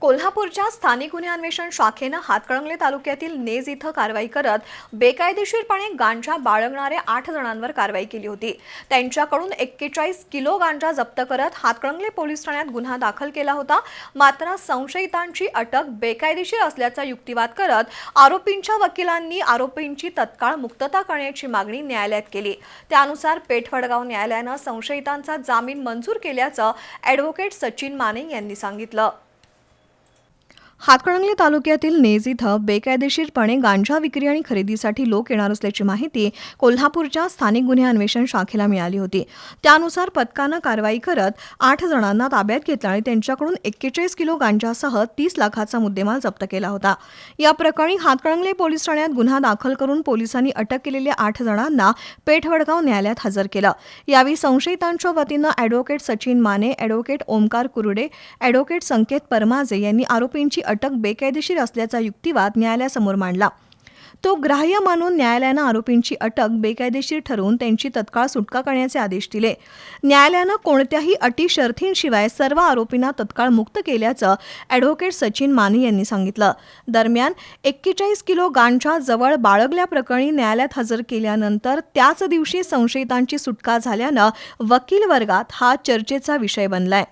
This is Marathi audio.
कोल्हापूरच्या स्थानिक गुन्हे अन्वेषण शाखेनं हातकळंगले तालुक्यातील नेज इथं कारवाई करत बेकायदेशीरपणे गांजा बाळगणाऱ्या आठ जणांवर कारवाई केली होती. त्यांच्याकडून एक्केचाळीस किलो गांजा जप्त करत हातकळंगले पोलीस ठाण्यात गुन्हा दाखल केला होता. मात्र संशयितांची अटक बेकायदेशीर असल्याचा युक्तिवाद करत आरोपींच्या वकिलांनी आरोपींची तत्काळ मुक्तता करण्याची मागणी न्यायालयात केली. त्यानुसार पेठवडगाव न्यायालयानं संशयितांचा जामीन मंजूर केल्याचं ॲडव्होकेट सचिन माने यांनी सांगितलं. हातकणंगले तालुक्यातील नेज इथं बेकायदेशीरपणे गांजा विक्री आणि खरेदीसाठी लोक येणार असल्याची माहिती कोल्हापूरच्या स्थानिक गुन्हे अन्वेषण शाखेला मिळाली होती. त्यानुसार पथकानं कारवाई करत आठ जणांना ताब्यात घेतलं आणि त्यांच्याकडून एक्केचाळीस किलो गांजासह तीस लाखाचा मुद्देमाल जप्त केला होता. या प्रकरणी हातकणंगले पोलीस ठाण्यात गुन्हा दाखल करून पोलिसांनी अटक केलेल्या आठ जणांना पेठवडगाव न्यायालयात हजर केलं. यावेळी संशयितांच्या वतीनं advocate Sachin Mane advocate Omkar Kurude advocate Sanket Paramaje यांनी आरोपींची अटक बेकायदेशीर असल्याचा युक्तिवाद न्यायालयासमोर मांडला. तो ग्राह्य मानून न्यायालयानं आरोपींची अटक बेकायदेशीर ठरवून त्यांची तत्काळ सुटका करण्याचे आदेश दिले. न्यायालयानं कोणत्याही अटी शर्थींशिवाय सर्व आरोपींना तत्काळ मुक्त केल्याचं ॲडव्होकेट सचिन माने यांनी सांगितलं. दरम्यान एक्केचाळीस किलो गांजा जवळ बाळगल्याप्रकरणी न्यायालयात हजर केल्यानंतर त्याच दिवशी संशयितांची सुटका झाल्यानं वकील वर्गात हा चर्चेचा विषय बनलाय.